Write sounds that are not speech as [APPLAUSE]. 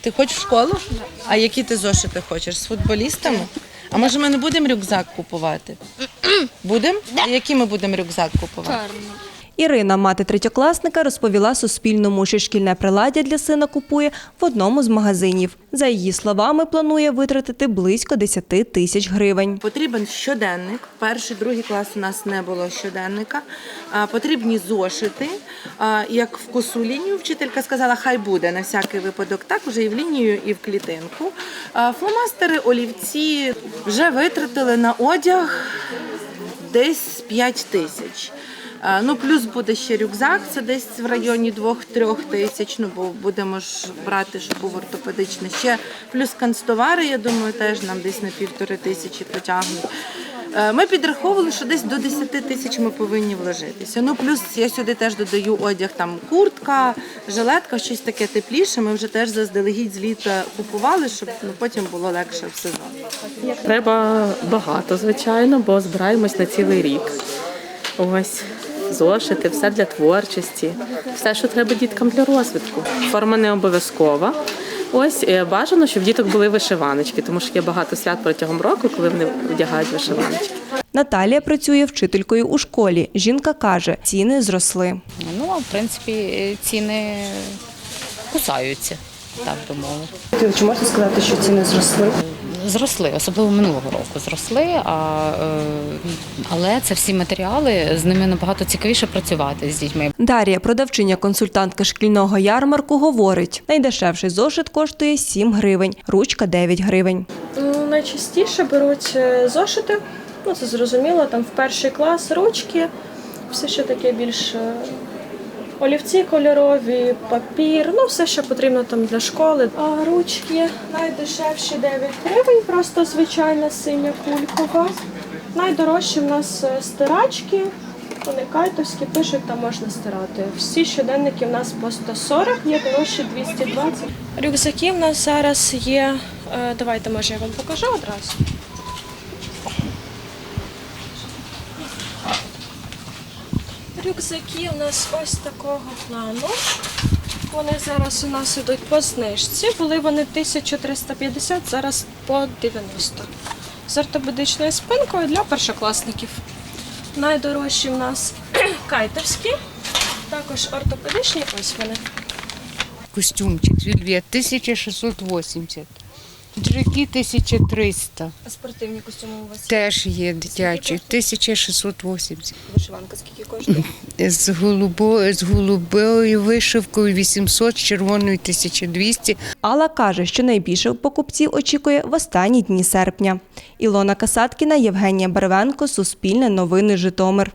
Ти хочеш в школу? А які ти зошити хочеш? З футболістами? А може ми не будемо рюкзак купувати? Будемо? А який ми будемо рюкзак купувати? Ірина, мати третьокласника, розповіла Суспільному, що шкільне приладдя для сина купує в одному з магазинів. За її словами, планує витратити близько 10 тисяч гривень. Потрібен щоденник. Перший, другий клас у нас не було щоденника. Потрібні зошити. Як в косу лінію вчителька сказала, хай буде на всякий випадок. Так уже і в лінію, і в клітинку. Фломастери, олівці вже витратили на одяг десь 5 тисяч. А, Ну, плюс буде ще рюкзак, це десь в районі 2-3 тисяч, ну бо будемо ж брати, щоб був ортопедичний. Ще плюс канцтовари, я думаю, теж нам десь на півтори тисячі потягнуть. Е, Ми підраховували, що десь до 10 тисяч ми повинні вложитися. Ну плюс я сюди теж додаю одяг, там куртка, жилетка, щось таке тепліше. Ми вже теж заздалегідь з літа купували, щоб ну, потім було легше в сезон. Треба багато, звичайно, бо збираємось на цілий рік. Ось зошити, все для творчості, все, що треба діткам для розвитку. Форма не обов'язкова. Ось е, бажано, щоб діток були вишиваночки, тому що є багато свят протягом року, коли вони вдягають вишиваночки. Наталія працює вчителькою у школі. Жінка каже, ціни зросли. Ну, а в принципі, ціни кусаються, так би мовити. Чи можете сказати, що ціни зросли? Зросли, особливо минулого року зросли, а, е, але це всі матеріали, з ними набагато цікавіше працювати з дітьми. Дар'я, продавчиня консультантка шкільного ярмарку, говорить, найдешевший зошит коштує 7 гривень, ручка 9 гривень. Ну, найчастіше беруть е, зошити. Ну, це зрозуміло, там в перший клас ручки, все ще таке більш е, олівці кольорові, папір, ну все, що потрібно там для школи. А ручки найдешевші 9 гривень, просто звичайна синя кулькова. Найдорожчі в нас е, стирачки. Вони кайтовські пишуть, там можна стирати. Всі щоденники в нас по 140, є дорожчі 220. Рюкзаки в нас зараз є. е, Давайте, може, я вам покажу одразу. Рюкзаки у нас ось такого плану. Вони зараз у нас ідуть по знижці. Були вони 1350, зараз по 90. З ортопедичною спинкою для першокласників. Найдорожчі в нас [CLEARS THROAT] кайтовські, також ортопедичні, ось вони. Костюмчик Вільвет 1680. Джеки 1300. А спортивні костюми у вас є? Теж є дитячі. 1680. Вишиванка скільки коштує? З, голубо, з голубою вишивкою 800, з червоною 1200. Алла каже, що найбільше покупців очікує в останні дні серпня. Ілона Касаткіна, Євгенія Барвенко, Суспільне новини Житомир.